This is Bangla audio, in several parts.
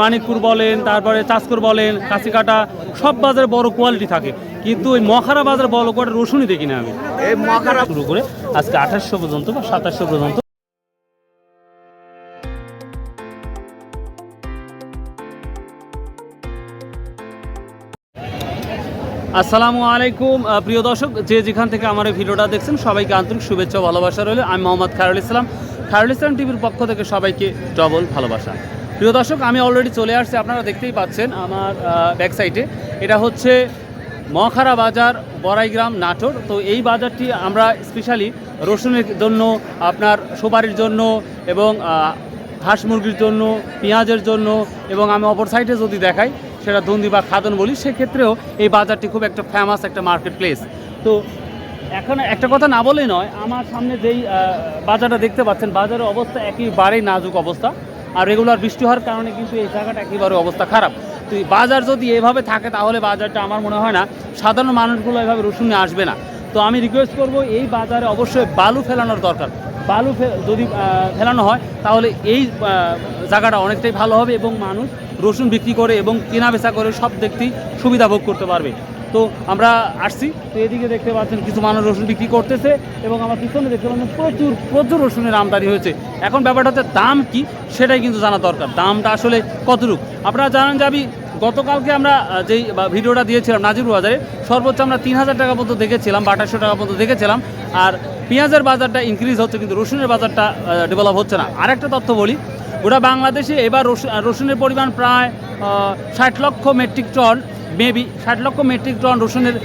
মানিকপুর বলেন তারপরে চাষকর বলেন কাছিকাটা সব বাজারে বড় কোয়ালিটি থাকে। কিন্তু ওই মখারা বাজারে বড় কোয়ালিটি রসুনই দেখি না আমি। এই মখারা শুরু করে আজকে আঠাশশো পর্যন্ত বা সাতাশশো পর্যন্ত। আসসালামু আলাইকুম প্রিয় দর্শক যে যেখান থেকে আমার এই ভিডিওটা দেখছেন সবাইকে আন্তরিক শুভেচ্ছা ভালোবাসা রইল। আমি মোহাম্মদ খায়রুল ইসলাম। খায়রুল ইসলাম টিভির পক্ষ থেকে সবাইকে ডবল ভালোবাসা। প্রিয় দর্শক, আমি অলরেডি চলে আসছি, আপনারা দেখতেই পাচ্ছেন আমার ব্যাক সাইডে এটা হচ্ছে মখারা বাজার, বড়াইগ্রাম, নাটোর। তো এই বাজারটি আমরা স্পেশালি রসুনের জন্য, আপনার সুপারির জন্য এবং হাঁস মুরগির জন্য, পেঁয়াজের জন্য এবং আমি অপর সাইডে যদি দেখাই, সেটা দন্দি বা খাদন বলি, সেক্ষেত্রেও এই বাজারটি খুব একটা ফেমাস একটা মার্কেট প্লেস তো এখন একটা কথা না বলেই নয়, আমার সামনে যেই বাজারটা দেখতে পাচ্ছেন, বাজারের অবস্থা একেবারেই নাজুক অবস্থা। আর রেগুলার বৃষ্টি হওয়ার কারণে কিন্তু এই জায়গাটা একেবারে অবস্থা খারাপ। তো বাজার যদি এভাবে থাকে, তাহলে বাজারটা আমার মনে হয় না সাধারণ মানুষগুলো এভাবে রসুনে আসবে না। তো আমি রিকোয়েস্ট করব, এই বাজারে অবশ্যই বালু ফেলানোর দরকার। বালু যদি ফেলানো হয়, তাহলে এই জায়গাটা অনেকটাই ভালো হবে এবং মানুষ রসুন বিক্রি করে এবং কেনা বেচা করে সব দেখতেই সুবিধা ভোগ করতে পারবে। তো আমরা আসছি। তো এদিকে দেখতে পাচ্ছেন কিছু মানুষ রসুন বিক্রি করতেছে এবং আমার পিছনে দেখতে পাচ্ছেন প্রচুর প্রচুর রসুনের আমদানি হয়েছে। এখন ব্যাপারটা হচ্ছে দাম কি সেটাই কিন্তু জানা দরকার। দামটা আসলে কতটুক? আপনারা জানান যে আমি গতকালকে আমরা যেই ভিডিওটা দিয়েছিলাম নাজিরপুর বাজারে, সর্বোচ্চ আমরা তিন হাজার টাকা পর্যন্ত দেখেছিলাম, বা টাকা পর্যন্ত দেখেছিলাম। আর পেঁয়াজের বাজারটা ইনক্রিজ হচ্ছে, কিন্তু রসুনের বাজারটা ডেভেলপ হচ্ছে না। আরেকটা তথ্য বলি, গোটা বাংলাদেশে এবার রসুন রসুনের পরিমাণ প্রায় ষাট লক্ষ মেট্রিক টন মেবি ষাট লক্ষ মেট্রিক টন রসুনের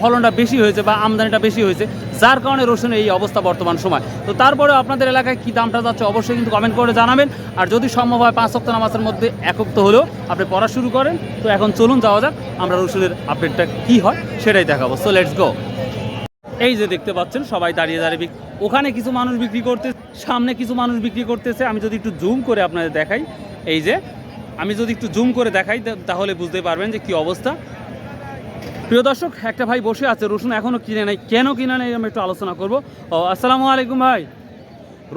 ফলনটা বেশি হয়েছে বা আমদানিটা বেশি হয়েছে, যার কারণে রসুনের এই অবস্থা বর্তমান সময়। তো তারপরে আপনাদের এলাকায় কী দামটা যাচ্ছে অবশ্যই কিন্তু কমেন্ট করে জানাবেন। আর যদি সম্ভব হয় পাঁচ সপ্তাহ নামাজের মধ্যে একক তো হলেও আপনি পড়া শুরু করেন। তো এখন চলুন যাওয়া যাক, আমরা রসুনের আপডেটটা কী হয় সেটাই দেখাবো। সো লেটস গো এই যে দেখতে পাচ্ছেন, সবাই দাঁড়িয়ে দাঁড়িয়ে ওখানে কিছু মানুষ বিক্রি করতে, সামনে কিছু মানুষ বিক্রি করতেছে। আমি যদি একটু জুম করে আপনাদের দেখাই, এই যে আমি যদি একটু জুম করে দেখাই তাহলে বুঝতে পারবেন যে কি অবস্থা। প্রিয় দর্শক একটা ভাই বসে আছে রসুন এখনও কিনে নাই। কেন কিনে নাই আমি একটু আলোচনা করব। আসসালামু আলাইকুম ভাই।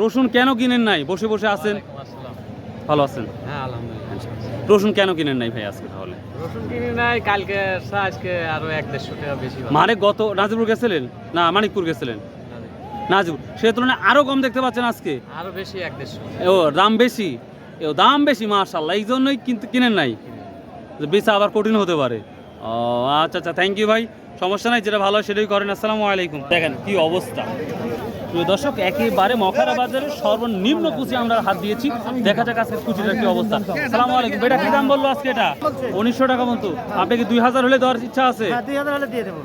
রসুন কেন কিনেন নাই? বসে বসে আছেন। ভালো আছেন? হ্যাঁ আলহামদুলিল্লাহ। রসুন কেন কিনেন নাই ভাই আজকে তাহলে? রসুন কিনি নাই কালকে আজকে আরও এক দেড়শো টাকা বেশি মানে গত নাজিপুর গেছিলেন? না মানিকপুর গেছিলেন? নাজিপুর সে তুলনায় আরও কম দেখতে পাচ্ছেন আজকে। আরও বেশি এক দেড়শো। ও দাম বেশি। ও দাম বেশি মাশাল্লাহ এই জন্যই কিন্তু কিনেন নাই। বেচা আবার কঠিন হতে পারে। ও আচ্ছা আচ্ছা থ্যাংক ইউ ভাই। সমস্যা নাই, যেটা ভালো সেটাই করেন। আসসালামু আলাইকুম। দেখেন কি অবস্থা। প্রিয় দর্শক, একেবারে মখারা বাজারে সর্বনিম্ন কুচি আমরা হাত দিয়েছি। দেখা যাক আজকে কুচিটার কি অবস্থা। আসসালামু আলাইকুম। এটা কি দাম বলল আজকে এটা? উনিশশো টাকা মতো আপনি কি দুই হাজার হলে দেওয়ার ইচ্ছা আছে? হ্যাঁ দুই হাজার হলে দিয়ে দেবো।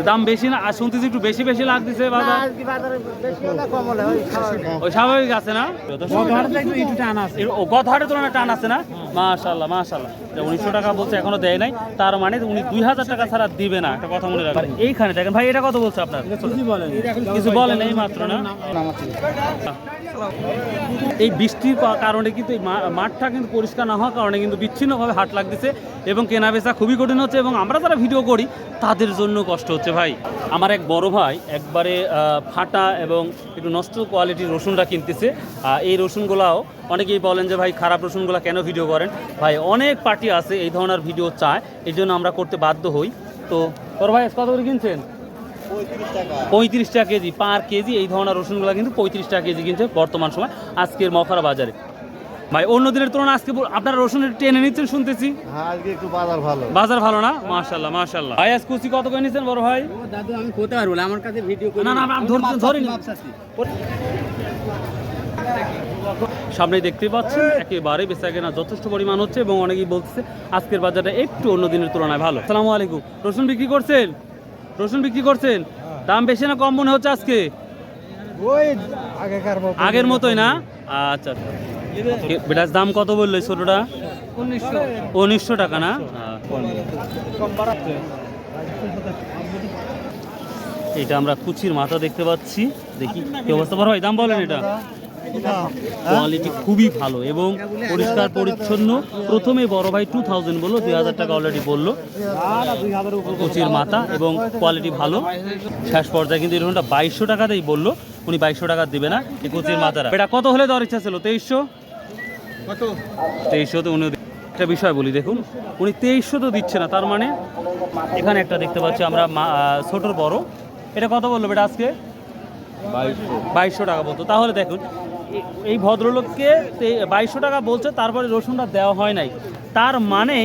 দাম বেশি না আর শুনতেছি একটু বেশি বেশি লাগতেছে বাজার। আজকে বাজারে বেশি না কম হলে ওই স্বাভাবিক। ওই স্বাভাবিক আছে না? এর- ও গত হাটের তুলনায় টান আছে না? মাশাল্লাহ মাশাল্লাহ উনিশশো টাকা বলছে এখনও দেয় নাই। তার মানে উনি দুই হাজার টাকা ছাড়া দিবে না। একটা কথা মনে রাখবেন। এইখানে দেখেন ভাই এটা কত বলছে আপনার? কিছু বলেন। এই মাত্র না? এই বৃষ্টির কারণে কিন্তু এই মা- মাঠটা কিন্তু পরিষ্কার না হওয়ার কারণে কিন্তু বিচ্ছিন্নভাবে হাট লাগতেছে এবং কেনা বেচা খুবই কঠিন হচ্ছে এবং আমরা যারা ভিডিও করি তাদের জন্য কষ্ট হচ্ছে ভাই। আমার এক বড় ভাই একবারে ফাটা এবং একটু নষ্ট কোয়ালিটির রসুনটা কিনতেছে। এই রসুনগুলাও অনেকেই বলেন যে ভাই খারাপ রসুনগুলো কেন ভিডিও করেন? ভাই অনেক পার্টি আছে এই ধরনের ভিডিও চায় এই জন্য আমরা করতে বাধ্য হই। তো তোর ভাই কত করে কিনছেন? পঁয়ত্রিশ টাকা কেজি। পার কেজি এই ধরনের রসুনগুলো কিন্তু পঁয়ত্রিশ টাকা কেজি কিনছে বর্তমান সময় আজকের মখারা বাজারে। ভাই অন্য দিনের তুলনায় আজকে আপনারা রসুনের টেনে নিচ্ছেন শুনতেছি? হ্যাঁ আজকে একটু বাজার ভালো। বাজার ভালো না? মাশাল্লাহ মাশাল্লাহ ভাই আজ কুচি কত করে নিচ্ছেন বড় ভাই? দাদু আমি কোথায় পারব আমার কাছে ভিডিও না না আমি ধরছি সামনেই দেখতে পাচ্ছেন একেবারে বেচা কেনা যথেষ্ট পরিমাণ হচ্ছে এবং অনেকেই বলছে আজকের বাজারটা একটু অন্য দিনের তুলনায় ভালো। আসসালামু আলাইকুম। রসুন বিক্রি করছেন? রসুন বিক্রি করছেন? দাম বেশি না কম মনে হচ্ছে আজকে? আগের মতোই না? আচ্ছা বেটার দাম কত বলল ছোটটা? উনিশশো। টাকা না? এটা আমরা কুচির মাথা দেখতে পাচ্ছি। দেখি কি অবস্থা বড় ভাই? দাম বলেন এটা। কোয়ালিটি খুবই ভালো এবং পরিষ্কার পরিচ্ছন্ন। প্রথমে বড় ভাই টু থাউজেন্ড বলল দুই হাজার টাকা অলরেডি বলল। কচির মাথা এবং কোয়ালিটি ভালো। শেষ পর্যায়ে কিন্তু এই রকমটা বাইশশো টাকাতেই বলল। উনি বাইশশো টাকা দিবে না এই কুচির মাথাটা। এটা কত হলে দেওয়ার ইচ্ছা ছিল? তেইশশো? তেইশশোতে উনি একটা বিষয় বলি দেখুন। উনি তেইশশো তো দিচ্ছে না তার মানে এখানে একটা দেখতে পাচ্ছি আমরা মা- ছোটোর বড়। এটা কত বলল বেটা আজকে? বাইশশো টাকা বলতো। তাহলে দেখুন এই ভদ্রলোককে বাইশশো টাকা বলছে তারপরে রসুনটা দেওয়া হয় নাই। তার মানে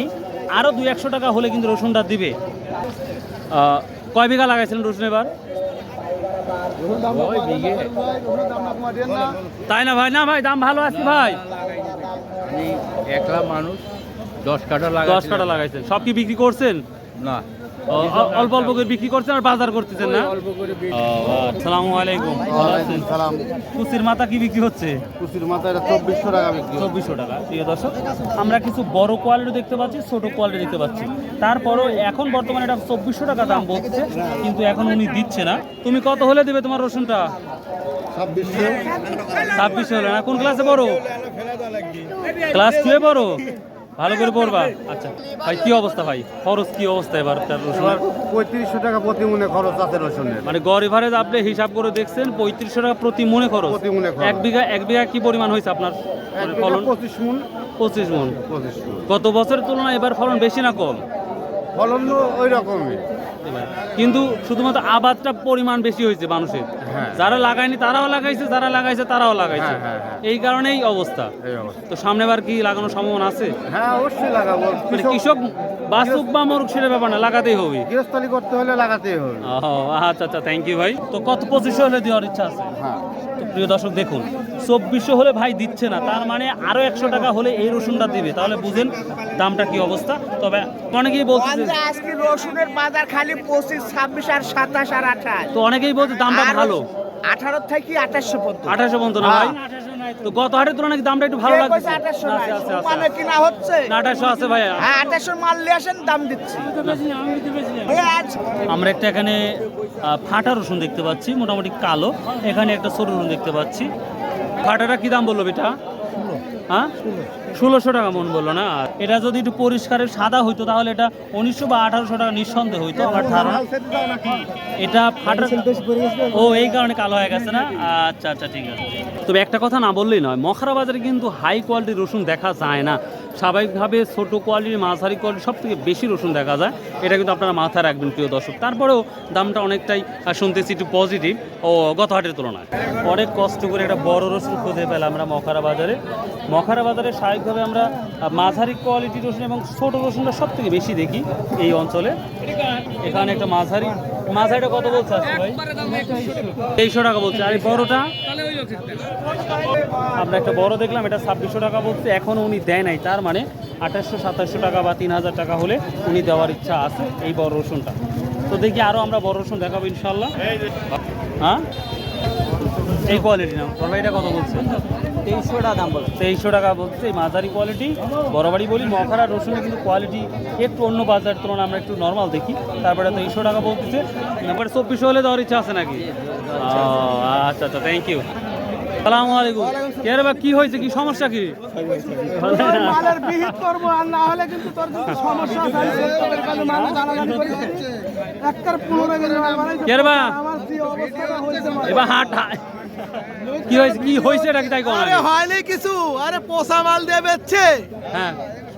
আরও দু একশো টাকা হলে কিন্তু রসুনটা দিবে। কয় বিঘা লাগাইছিলেন রসুন এবার? তাই না ভাই? না ভাই দাম ভালো আছে ভাই। একলা মানুষ দশ কাটা দশ কাটা লাগাইছেন। সব কি বিক্রি করছেন? না। অল্প অল্প করে বিক্রি করছেন আর বাজার করতেছেন না? করে আসসালামু আলাইকুম। সালাম কুচির মাথা কি বিক্রি হচ্ছে? কুচির মাথা এটা চব্বিশশো টাকা বিক্রি চব্বিশশো টাকা প্রিয় দর্শক আমরা কিছু বড় কোয়ালিটি দেখতে পাচ্ছি ছোট কোয়ালিটি দেখতে পাচ্ছি। তারপরও এখন বর্তমানে এটা চব্বিশশো টাকা দাম বলছে কিন্তু এখন উনি দিচ্ছে না। তুমি কত হলে দেবে তোমার রসুনটা? ছাব্বিশশো। ছাব্বিশে হলে না? কোন ক্লাসে পড়ো? ক্লাস টুয়ে পড়ো? ভালো করে পড়বা? আচ্ছা। ভাই কি অবস্থা ভাই? খরচ কি অবস্থা এবার? রসুন পঁয়ত্রিশশো টাকা প্রতি মনে খরচ আছে রসুনের। মানে গড় এভারেজ আপনি হিসাব করে দেখছেন পঁয়ত্রিশশো টাকা প্রতি মনে খরচ? প্রতি মনে। এক বিঘা এক বিঘা কি পরিমাণ হয়েছে আপনার ফলন? পঁচিশ মন। পঁচিশ মন। পঁচিশ গত বছরের তুলনায় এবার ফলন বেশি না কম? ফলন ওই রকমই। কিন্তু শুধুমাত্র আবাদটা পরিমাণ বেশি হয়েছে মানুষের। হ্যাঁ। যারা লাগায়নি তারাও লাগাইছে যারা লাগাইছে তারাও লাগাইছে। হ্যাঁ, হ্যাঁ। এই কারণেই অবস্থা। এই অবস্থা। তো সামনেবার কি লাগানোর সম্ভাবনা আছে? হ্যাঁ অবশ্যই লাগাবো। মানে কৃষক বাসুক বা মরুক সেটা ব্যাপার না লাগাতেই হবে। গৃহস্থলী করতে হলে লাগাতেই হবে। ও আচ্ছা আচ্ছা থ্যাংক ইউ ভাই। তো কত পঁচিশশো হলে দেওয়ার ইচ্ছা আছে? হ্যাঁ। তো প্রিয় দর্শক দেখুন চব্বিশশো হলে ভাই দিচ্ছে না তার মানে আরও একশো টাকা হলে এই রসুনটা দিবে। তাহলে বুঝেন দামটা কি অবস্থা। তবে অনেকেই বলছে আজকে রসুনের বাজার খালি পঁচিশ ছাব্বিশ আর সাতাশ আর আঠাশ। তো অনেকেই বলছে দামটা ভালো। আঠারো থেকে আঠাশশো পর্যন্ত। আঠাশশো পর্যন্ত না ভাই? তো গত হাটের তুলনায় দামটা একটু ভালো লাগছে আছে আছে আছে মানে কিনা হচ্ছে? না আঠাশশো আছে ভাইয়া হ্যাঁ আঠাশশো মাল নিয়ে আসেন দাম দিচ্ছি। আমরা একটা এখানে আহ, ফাটা রসুন দেখতে পাচ্ছি মোটামুটি কালো। এখানে একটা সরু রসুন দেখতে পাচ্ছি। ফাটাটা কি দাম বলল বেটা? হ্যাঁ? ষোলোশো টাকা মন বলল না? এটা যদি একটু পরিষ্কারের সাদা হইতো তাহলে এটা উনিশশো বা আঠারোশো টাকা নিঃসন্দেহ হইতো আমার ধারণা। এটা ফাটা ও এই কারণে কালো হয়ে গেছে না? আচ্ছা আচ্ছা ঠিক আছে। তবে একটা কথা না বললেই নয় মখরা বাজারে কিন্তু হাই কোয়ালিটির রসুন দেখা যায় না। স্বাভাবিকভাবে ছোট কোয়ালিটির, মাঝারি কোয়ালিটি সব থেকে বেশি রসুন দেখা যায়। এটা কিন্তু আপনারা মাথায় রাখবেন, প্রিয় দর্শক। তারপরেও দামটা অনেকটাই শুনতেছি একটু পজিটিভ ও গত হাটের তুলনায়। অনেক কষ্ট করে একটা বড় রসুন খুঁজে পেলাম আমরা মখারা বাজারে মখারা বাজারে স্বাভাবিকভাবে আমরা মাঝারি কোয়ালিটির রসুন এবং ছোট রসুনটা সব থেকে বেশি দেখি এই অঞ্চলে। এখানে একটা মাঝারি, মাঝারিটা কত বলছে ভাই? তেইশশো টাকা বলছে। আর এই বড়টা? আমরা একটা বড় দেখলাম, এটা ছাব্বিশশো টাকা বলছে। এখনও উনি দেয় নাই, তার মানে আঠাশশো সাতাশশো টাকা বা তিন হাজার টাকা হলে উনি দেওয়ার ইচ্ছা আছে এই বড় রসুনটা। তো দেখি আরও আমরা বড় রসুন দেখাবো ইনশাল্লাহ হ্যাঁ? এই কোয়ালিটি না বড় এটা কত বলছে? তেইশশো টাকা দাম বলছে। তেইশশো টাকা বলছে এই মাঝারি কোয়ালিটি বড় বাড়ি বলি মখারা রসুনের কিন্তু কোয়ালিটি একটু অন্য বাজারের তুলনায় আমরা একটু নর্মাল দেখি। তারপরে তেইশশো টাকা বলতেছে। তারপরে চব্বিশশো হলে দেওয়ার ইচ্ছা আছে নাকি? ও, আচ্ছা আচ্ছা থ্যাংক ইউ সালামু আলাইকুম। কে রে কি হয়েছে? কি সমস্যা কি? মালের বিহিত করব আর না হলে কিন্তু তোর সমস্যা হয় তোদের কাছে মানুষ জানাজানি করে একটার বানাইছে কে রে বা? আমার যে অবস্থাটা হয়েছে এবার হাট কি হয়েছে? কি হয়েছে এটা কি তাই কোন আরে হয়নি কিছু। আরে পোষা মাল দিয়ে বেচছে। হ্যাঁ।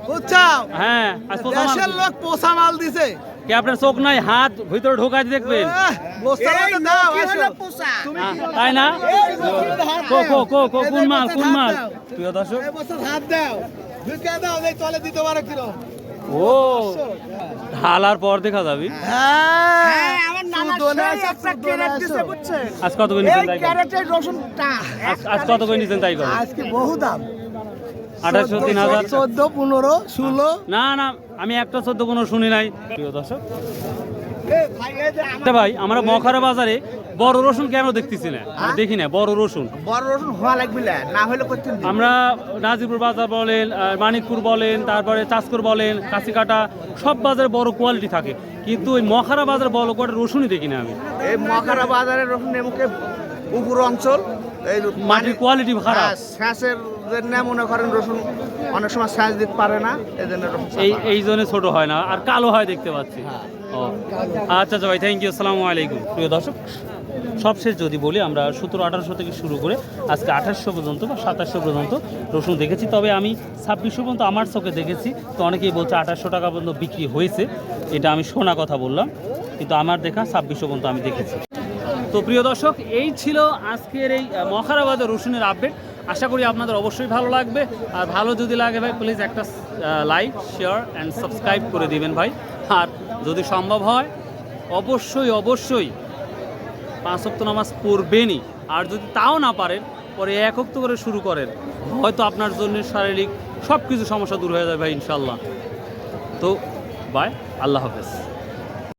বুঝছ হ্যাঁ দেশের লোক পোষা মাল দিছে। কি আপনার চোখ নাই হাত ভিতরে ঢোকাই দেখবেন? তাই না? কো কো কো কো কোন মাল কোন মাল? প্রিয় দর্শক। হাত দাও। ঢুকে দাও এই তলে দিতে পারো কিরম। ও ঢালার পর দেখা যাবে। হ্যাঁ। বুঝছেন? আজ কত করে তাই কর? আজ আজ কত করে নিচ্ছেন তাই কর? আজকে বহু দাম। আঠাশশো তিন হাজার চোদ্দ পনেরো ষোলো। না না আমি একটা চোদ্দ কোনো শুনি নাই। প্রিয় দর্শক। ভাই আমরা মখারা বাজারে বড় রসুন কেন দেখতেছি না? আমরা দেখি না বড় রসুন। বড় রসুন হওয়া লাগবে না, হলে করতেন আমরা নাজিপুর বাজার বলেন মানিকপুর বলেন তারপরে চাষকর বলেন কাশিকাটা সব বাজারে বড় কোয়ালিটি থাকে। কিন্তু ওই মখারা বাজারে বড় কোয়ালিটি রসুনই দেখি না আমি। এই মখারা বাজারের রসুন এমুকে উপর অঞ্চল এই মাটির কোয়ালিটি খারাপ। হ্যাঁ, শ্বাসের জন্য মনে করেন রসুন অনেক সময় শ্বাস দিতে পারে না এই জন্য এই। এই জন্য ছোট হয় না আর কালো হয় দেখতে পাচ্ছি। ও আচ্ছা আচ্ছা ভাই থ্যাংক ইউ আসসালামু আলাইকুম। প্রিয় দর্শক সবশেষ যদি বলি আমরা সতেরো আঠারোশো থেকে শুরু করে আজকে আঠাশশো পর্যন্ত বা সাতাশশো পর্যন্ত রসুন দেখেছি। তবে আমি ছাব্বিশশো পর্যন্ত আমার চোখে দেখেছি। তো অনেকেই বলছে আঠাশশো টাকা পর্যন্ত বিক্রি হয়েছে। এটা আমি শোনা কথা বললাম। কিন্তু আমার দেখা ছাব্বিশশো পর্যন্ত আমি দেখেছি। তো প্রিয় দর্শক এই ছিল আজকের এই আহ, মহারাবাদের রসুনের আপডেট। আশা করি আপনাদের অবশ্যই ভালো লাগবে। আর ভালো যদি লাগে ভাই প্লিজ একটা লাইক শেয়ার অ্যান্ড সাবস্ক্রাইব করে দিবেন ভাই। আর যদি সম্ভব হয় অবশ্যই অবশ্যই পাঁচ অক্ত নামাজ পড়বেনই। আর যদি তাও না পারেন, পরে এক অক্ত করে শুরু করেন। হয়তো আপনার জন্য শারীরিক সব কিছু সমস্যা দূর হয়ে যাবে ভাই ইনশাল্লাহ তো বাই আল্লাহ হাফেজ।